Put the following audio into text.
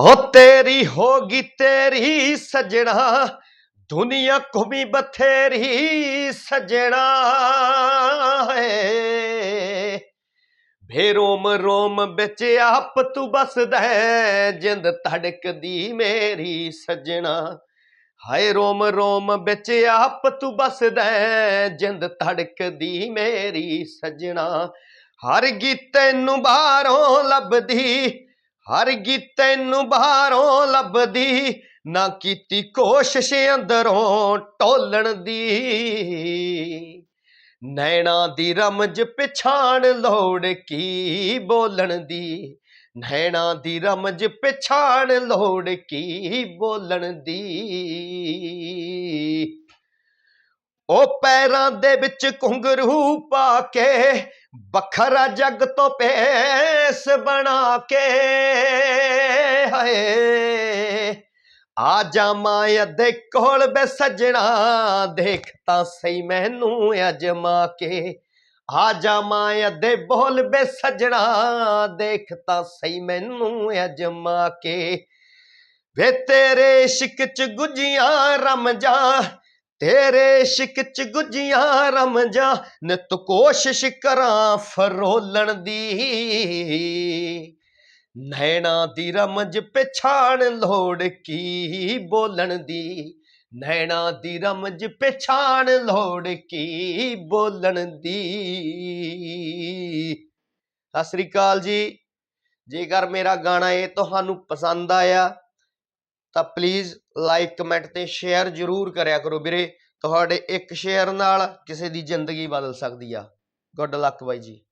ਓ ਤੇਰੀ ਹੋ ਗਈ ਤੇਰੀ ਸਜਣਾ, ਦੁਨੀਆ ਘੁਮੀ ਬਥੇਰੀ ਸਜਣਾ ਏ ਭੇ ਰੋਮ ਵਿੱਚ ਆਪ ਤੂੰ ਬਸਦਾ ਜਿੰਦ ਧੜਕਦੀ ਮੇਰੀ ਸਜਣਾ। ਹਾਏ ਰੋਮ ਰੋਮ ਵਿੱਚ ਆਪ ਤੂੰ ਬਸਦਾ ਜਿੰਦ ਧੜਕਦੀ ਮੇਰੀ ਸਜਣਾ। ਹਰ ਗੀਤ ਤੈਨੂੰ ਬਾਹਰੋਂ ਲੱਭਦੀ ਹਰ ਗੀ ਤੈਨੂੰ ਬਾਹਰੋਂ ਲੱਭਦੀ, ਨਾ ਕੀਤੀ ਕੋਸ਼ਿਸ਼ ਅੰਦਰੋਂ ਟੋਲਣ ਦੀ। ਨੈਣਾ ਦੀ ਰਮਜ ਪਛਾਣ ਲੋੜ ਕੀ ਬੋਲਣ ਦੀ? ਨੈਣਾ ਦੀ ਰਮਜ ਪਛਾਣ ਲੋੜ ਕੀ ਬੋਲਣ ਦੀ? ਉਹ ਪੈਰਾਂ ਦੇ ਵਿੱਚ ਘੁੰਗਰੂ ਪਾ ਕੇ, ਵੱਖਰਾ ਜੱਗ ਤੋਂ ਪੇਸ ਬਣਾ ਕੇ ਹਾਏ। ਆ ਜਾਵਾਂ ਅੱਧੇ ਕੋਲ ਬੇ ਸਜਣਾ, ਦੇਖ ਤਾਂ ਸਹੀ ਮੈਨੂੰ ਅਜਮਾ ਕੇ। ਆ ਜਾ ਮਾਇਆ ਦੇ ਬੋਲ ਬੇ ਸਜਣਾ, ਦੇਖ ਤਾਂ ਸਹੀ ਮੈਨੂੰ ਅਜਮਾ ਕੇ। ਵੇ ਤੇਰੇ ਇਸ਼ਕ ਚ ਗੁਜੀਆਂ ਰਮ ਜਾ ਤੇਰੇ ਇਸ਼ਕ ਚ ਗੁਜੀਆਂ ਰਮਜਾ, ਨਿਤ ਕੋਸ਼ਿਸ਼ ਕਰਾਂ ਫਰੋਲਣ ਦੀ। ਨੈਣਾ ਦੀ ਰਮਜ ਪਛਾਣ ਲੋੜ ਕੀ ਬੋਲਣ ਦੀ? ਨੈਣਾ ਦੀ ਰਮਜ ਪਛਾਣ ਲੋੜ ਕੀ ਬੋਲਣ ਦੀ? ਸਤਿ ਸ੍ਰੀ ਅਕਾਲ ਜੀ। ਜੇਕਰ ਮੇਰਾ ਗਾਣਾ ਇਹ ਤੁਹਾਨੂੰ ਪਸੰਦ ਆਇਆ ਤਾਂ ਪਲੀਜ਼ ਲਾਈਕ ਕਮੈਂਟ ਤੇ ਸ਼ੇਅਰ ਜ਼ਰੂਰ ਕਰਿਆ ਕਰੋ ਵੀਰੇ। ਤੁਹਾਡੇ ਇੱਕ ਸ਼ੇਅਰ ਨਾਲ ਕਿਸੇ ਦੀ ਜ਼ਿੰਦਗੀ ਬਦਲ ਸਕਦੀ ਆ। ਗੁੱਡ ਲੱਕ ਬਾਈ ਜੀ।